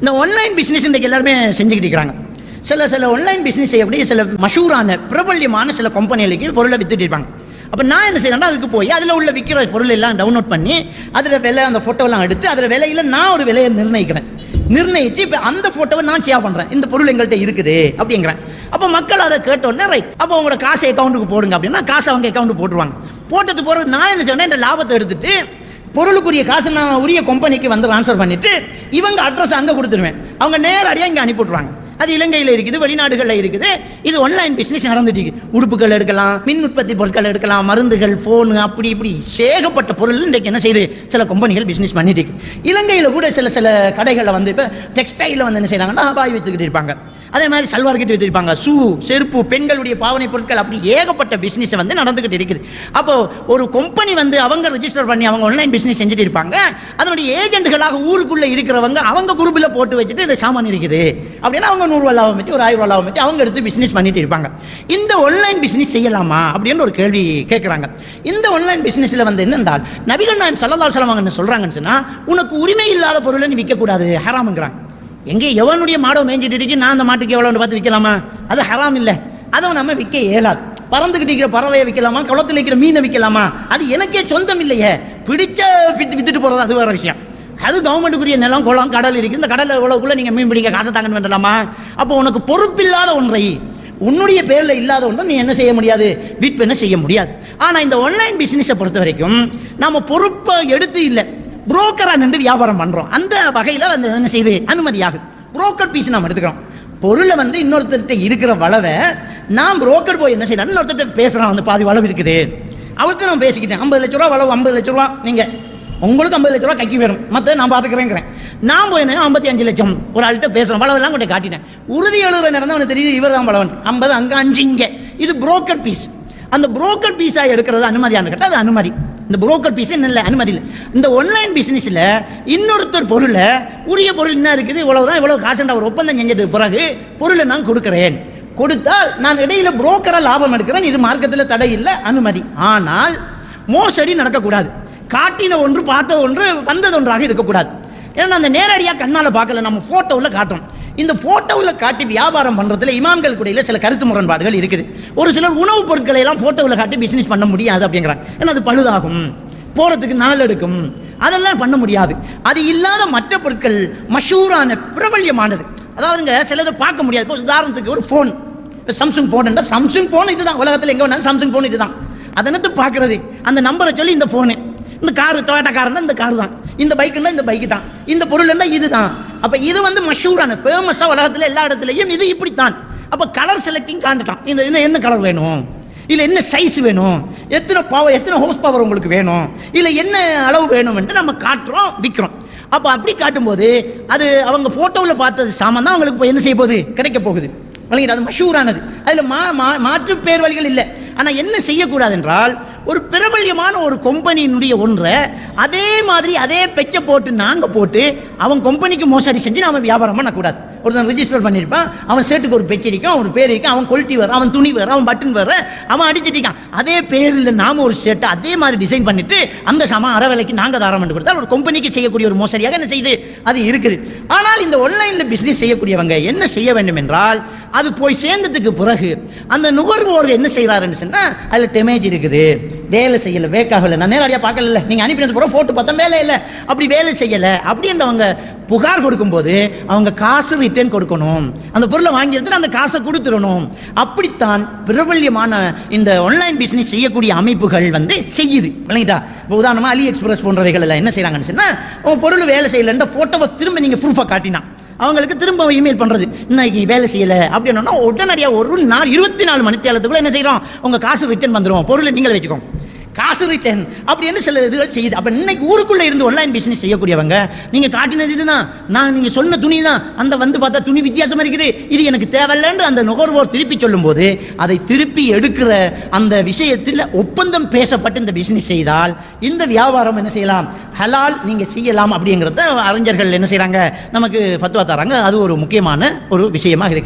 இந்த online business இன்றைக்கு எல்லாருமே செஞ்சுக்கிட்டு இருக்கிறாங்க. சில சில ஆன்லைன் பிஸ்னஸ் செய்யக்கூடிய சில மஷூரான பிரபல்யமான சில கம்பெனிகளுக்கு பொருளை வித்துட்டு இருப்பாங்க. அப்போ நான் என்ன செய்யறேன்னா அதுக்கு போய் அதில் உள்ள விற்கிற பொருள் எல்லாம் டவுன்லோட் பண்ணி அதில் விலை அந்த ஃபோட்டோலாம் எடுத்து அதில் விலையில் நான் ஒரு விலையை நிர்ணயிக்கிறேன். நிர்ணயித்து இப்போ அந்த ஃபோட்டோவை நான் சேவ் பண்ணுறேன் இந்த பொருள் எங்கள்கிட்ட இருக்குது அப்படிங்கிறேன். அப்போ மக்கள் அதை கேட்டோன்னே ரைட் அப்போ உங்களோட காசை அக்கௌண்ட்டுக்கு போடுங்க. அப்படின்னா காசை அவங்க அக்கௌண்ட்டு போட்டுருவாங்க. போட்டது போகிறது நான் என்ன செய்வேன் இந்த லாபத்தை எடுத்துட்டு பொருளுக்குரிய காசு நான் உரிய கம்பெனிக்கு வந்து ட்ரான்ஸ்ஃபர் பண்ணிட்டு இவங்க அட்ரஸ் அங்கே கொடுத்துருவேன். அவங்க நேரடியாக இங்கே அனுப்பிவிட்ருவாங்க அது இலங்கையில் இருக்குது வெளிநாடுகளில் இருக்குது. இது ஆன்லைன் பிஸ்னஸ் நடந்துட்டு இருக்கு. உடுப்புகள் எடுக்கலாம் மின் உற்பத்தி பொருட்கள் எடுக்கலாம் மருந்துகள் ஃபோனு அப்படி இப்படி சேகப்பட்ட பொருள் இன்றைக்கு என்ன செய்யுது? சில கம்பெனிகள் பிஸ்னஸ் பண்ணிட்டு இருக்கு. இலங்கையில் கூட சில சில கடைகளில் வந்து இப்போ டெக்ஸ்டைலில் வந்து என்ன செய்கிறாங்கன்னா பாய் வித்துக்கிட்டு இருப்பாங்க. அதே மாதிரி சல்வார் கிட்ட வித்துருப்பாங்க ஷூ செருப்பு பெண்களுடைய பாவனை பொருட்கள் அப்படி ஏகப்பட்ட பிஸ்னஸ் வந்து நடந்துகிட்டு இருக்குது. அப்போ ஒரு கம்பெனி வந்து அவங்க ரெஜிஸ்டர் பண்ணி அவங்க ஆன்லைன் பிஸ்னஸ் செஞ்சுட்டு இருப்பாங்க. அதனுடைய ஏஜென்ட்களாக ஊருக்குள்ளே இருக்கிறவங்க அவங்க குரூப்பில் போட்டு வச்சுட்டு இந்த சாமான் இருக்குது. அப்படின்னா அவங்க நூறுரூவா லாபம் வச்சு ஒரு ஆயிரம் ரூபா லாபம் வச்சு அவங்க எடுத்து பிஸ்னஸ் பண்ணிட்டு இருப்பாங்க. இந்த ஆன்லைன் பிஸ்னஸ் செய்யலாமா? அப்படின்னு ஒரு கேள்வி கேட்குறாங்க. இந்த ஆன்லைன் பிஸ்னஸில் வந்து என்னென்றால் நபிகள் நான் சல்லல்லாஹு அலைஹி என்ன சொல்றாங்கன்னு சொன்னால் உனக்கு உரிமை இல்லாத பொருளை நீ விற்கக்கூடாது. ஹராமுங்கிறாங்க. எங்கே எவனுடைய மாடோ மேய்ஞ்சிட்டு இருக்கு நான் அந்த மாட்டுக்கு எவ்வளோன்னு பார்த்து விற்கலாமா? அது ஹராம் இல்லை. அதை நம்ம விற்க இயலாது. பறந்துக்கிட்டு இருக்கிற பறவையை விற்கலாமா? குளத்தில் இருக்கிற மீனை விற்கலாமா? அது எனக்கே சொந்தம் இல்லையே. பிடிச்ச வித்து வித்துட்டு போகிறது அது வேறு விஷயம். அது கவர்மெண்ட்டுக்குரிய நிலம் குளம் கடல் இருக்குது இந்த கடலில் எவ்வளோக்குள்ள நீங்கள் மீன் பிடிக்க காசை தாங்கன்னு வேண்டலாமா அப்போ உனக்கு பொறுப்பில்லாத ஒன்றை உன்னுடைய பேரில் இல்லாத ஒன்றை நீ என்ன செய்ய முடியாது? விற்பனை செய்ய முடியாது. ஆனால் இந்த ஆன்லைன் பிஸ்னஸை பொறுத்த வரைக்கும் நம்ம பொறுப்பை எடுத்து இல்லை. புரோக்கராக நின்று வியாபாரம் பண்ணுறோம் அந்த வகையில் வந்து என்ன செய்யுது அனுமதியாகுது. புரோக்கர் பீஸ் நம்ம எடுத்துக்கிறோம். பொருளை வந்து இன்னொருத்தர்கிட்ட இருக்கிற வளவை நான் புரோக்கர் போய் என்ன செய்யணும்? இன்னொருத்தர்கிட்ட பேசுகிறான் வந்து பாதி வளவு இருக்குது. அவர்கிட்ட நான் பேசிக்கிட்டேன். ஐம்பது லட்ச ரூபா வளவு ஐம்பது லட்ச ரூபா. நீங்கள் உங்களுக்கு ஐம்பது லட்ச ரூபா கைக்கு வேணும். மற்ற நான் பார்த்துக்கிறேங்கிறேன் நான் போய் என்ன ஐம்பத்தி அஞ்சு லட்சம். ஒரு ஆள்கிட்ட பேசுகிறோம் வளவெல்லாம் கொண்டு காட்டினேன் உறுதி எழுதுற நேரம் தான் அவனுக்கு தெரியுது இவர் தான் வளவன். ஐம்பது அங்கே அஞ்சு இங்கே. இது புரோக்கர் பீஸ் அந்த புரோக்கர் பீஸாக எடுக்கிறது அனுமதியான்னு கேட்டால் அது அனுமதி. இந்த புரோக்கர் பீஸ் இல்லை அனுமதி இல்லை. இந்த ஆன்லைன் பிஸ்னஸில் இன்னொருத்தர் பொருளை உரிய பொருள் என்ன இருக்குது இவ்வளவுதான் இவ்வளோ காசுன்ற ஒரு ஒப்பந்தம் செஞ்சதுக்கு பிறகு பொருளை நான் கொடுக்குறேன். கொடுத்தால் நான் இடையில புரோக்கரை லாபம் எடுக்கிறேன் இது மார்க்கத்தில் தடை இல்லை அனுமதி. ஆனால் மோசடி நடக்கக்கூடாது. காட்டின ஒன்று பார்த்த ஒன்று வந்தது ஒன்றாக இருக்கக்கூடாது. ஏன்னா அந்த நேரடியாக கண்ணால் பார்க்கல நம்ம ஃபோட்டோவில் காட்டுறோம். இந்த ஃபோட்டோவில் காட்டி வியாபாரம் பண்ணுறதுல இமாம்கள் கூடையில் சில கருத்து முரண்பாடுகள் இருக்குது. ஒரு சிலர் உணவுப் பொருட்களை எல்லாம் ஃபோட்டோவில் காட்டி பிஸ்னஸ் பண்ண முடியாது அப்படிங்கிறாங்க. ஏன்னா அது பழுதாகும். போகிறதுக்கு நாள் எடுக்கும். அதெல்லாம் பண்ண முடியாது. அது இல்லாத மற்ற பொருட்கள் மஷூரான பிரபல்யமானது. அதாவதுங்க சிலதை பார்க்க முடியாது. இப்போ உதாரணத்துக்கு ஒரு phone Samsung phone Samsung phone இதுதான். உலகத்தில் எங்கே வேணாலும் சாம்சங் ஃபோன் இதுதான். அதனத்து பார்க்குறது? அந்த நம்பரை சொல்லி இந்த ஃபோனு இந்த காரு டொயோட்டா காருன்னா இந்த காரு தான். இந்த பைக்குன்னா இந்த பைக்கு தான். இந்த பொருள்னா இதுதான். அப்போ இது வந்து மஷூரான ஃபேமஸாக உலகத்தில் எல்லா இடத்துலையும் இது இப்படித்தான். அப்போ கலர் செலக்டிங் காண்டுட்டான் இந்த இந்த என்ன கலர் வேணும்? இல்லை என்ன சைஸ் வேணும்? எத்தனை பவர் எத்தனை ஹோஸ் பவர் உங்களுக்கு வேணும்? இல்லை என்ன அளவு வேணும்ன்ட்டு நம்ம காட்டுறோம் விற்கிறோம் அப்போ அப்படி காட்டும்போது அது அவங்க ஃபோட்டோவில் பார்த்தது சாமான் தான் அவங்களுக்கு இப்போ என்ன செய்ய போகுது? கிடைக்க போகுது. வழங்கிட்டு அது மஷூரானது அதில் மா மா- மாற்று பேர் வழிகள் இல்லை. ஆனால் என்ன செய்யக்கூடாது என்றால் ஒரு பிரபல்யமான ஒரு கம்பெனியினுடைய ஒன்றை அதே மாதிரி அதே பெச்சை போட்டு நாங்கள் போட்டு அவன் கம்பெனிக்கு மோசடி செஞ்சு நாம வியாபாரம் பண்ணக்கூடாது. ஒருத்தன் ரிஜிஸ்டர் பண்ணியிருப்பான் அவன் ஷர்ட்டுக்கு ஒரு பெச்சு இருக்கும் அவன் பேர் இருக்கும் அவன் கொல்ட்டி வர அவன் துணி வர அவன் பட்டன் வர அவன் அடிச்சிட்டிருக்கான் அதே பேரில் நாம ஒரு ஷர்ட்டை அதே மாதிரி டிசைன் பண்ணிட்டு அந்த சாமான் அரை விலைக்கு நாங்கள் தாரம் பண்ணி கொடுத்தால் ஒரு கம்பெனிக்கு செய்யக்கூடிய ஒரு மோசடியாக என்ன செய்யுது? அது இருக்குது. ஆனால் இந்த ஆன்லைனில் பிஸ்னஸ் செய்யக்கூடியவங்க என்ன செய்ய வேண்டும் என்றால் அது போய் சேர்ந்ததுக்கு பிறகு அந்த நுகர்வோர் என்ன செய்கிறாருன்னு சொன்னால் அதில் டெமேஜ் இருக்குது. வேலை செய்யலை வேக்காகலை நான் நேரடியாக பார்க்கல நீங்கள் அனுப்பினது பிறகு ஃபோட்டோ பார்த்தா வேலை இல்லை. அப்படி வேலை செய்யலை. அப்படின்றவங்க புகார் கொடுக்கும்போது அவங்க காசு ரிட்டர்ன் கொடுக்கணும். அந்த பொருளை வாங்கி அந்த காசை கொடுத்துடணும். அப்படித்தான் பிரபல்யமான இந்த ஆன்லைன் பிஸ்னஸ் செய்யக்கூடிய அமைப்புகள் வந்து செய்யுது. விளங்கிட்டா இப்போ உதாரணமாக அலி எக்ஸ்பிரஸ் போன்றவைகள் எல்லாம் என்ன செய்கிறாங்கன்னு சொன்னால் உங்கள் பொருள் வேலை செய்யலைன்ற ஃபோட்டோவை திரும்ப நீங்கள் ப்ரூஃபாக காட்டினா அவங்களுக்கு திரும்ப இமெயில் பண்ணுறது இன்னைக்கு வேலை செய்யலை. அப்படின்னா உடனடியாக ஒரு நாள் இருபத்தி நாலு மணி தேலத்துக்குள்ளே என்ன செய்கிறோம் உங்கள் காசு ரிட்டர்ன் வந்துடும் பொருளை நீங்களே வச்சுக்கோங்க. காசு ரிட்டர்ன் அப்படின்னு சில இதுகள் செய்யுது அப்போ இன்னைக்கு ஊருக்குள்ளே இருந்து ஆன்லைன் பிஸ்னஸ் செய்யக்கூடியவங்க நீங்கள் காட்டினது இதுதான். நான் நீங்கள் சொன்ன துணி தான் அந்த வந்து பார்த்தா துணி வித்தியாசமாக இருக்குது. இது எனக்கு தேவையில்லைன்னு அந்த நுகர்வோர் திருப்பி சொல்லும்போது அதை திருப்பி எடுக்கிற அந்த விஷயத்தில் ஒப்பந்தம் பேசப்பட்டு இந்த பிஸ்னஸ் செய்தால் இந்த வியாபாரம் என்ன செய்யலாம்? ஹலால் நீங்கள் செய்யலாம் அப்படிங்கிறத அறிஞர்கள் என்ன செய்கிறாங்க நமக்கு பத்துவா தராங்க. அது ஒரு முக்கியமான ஒரு விஷயமாக இருக்குது.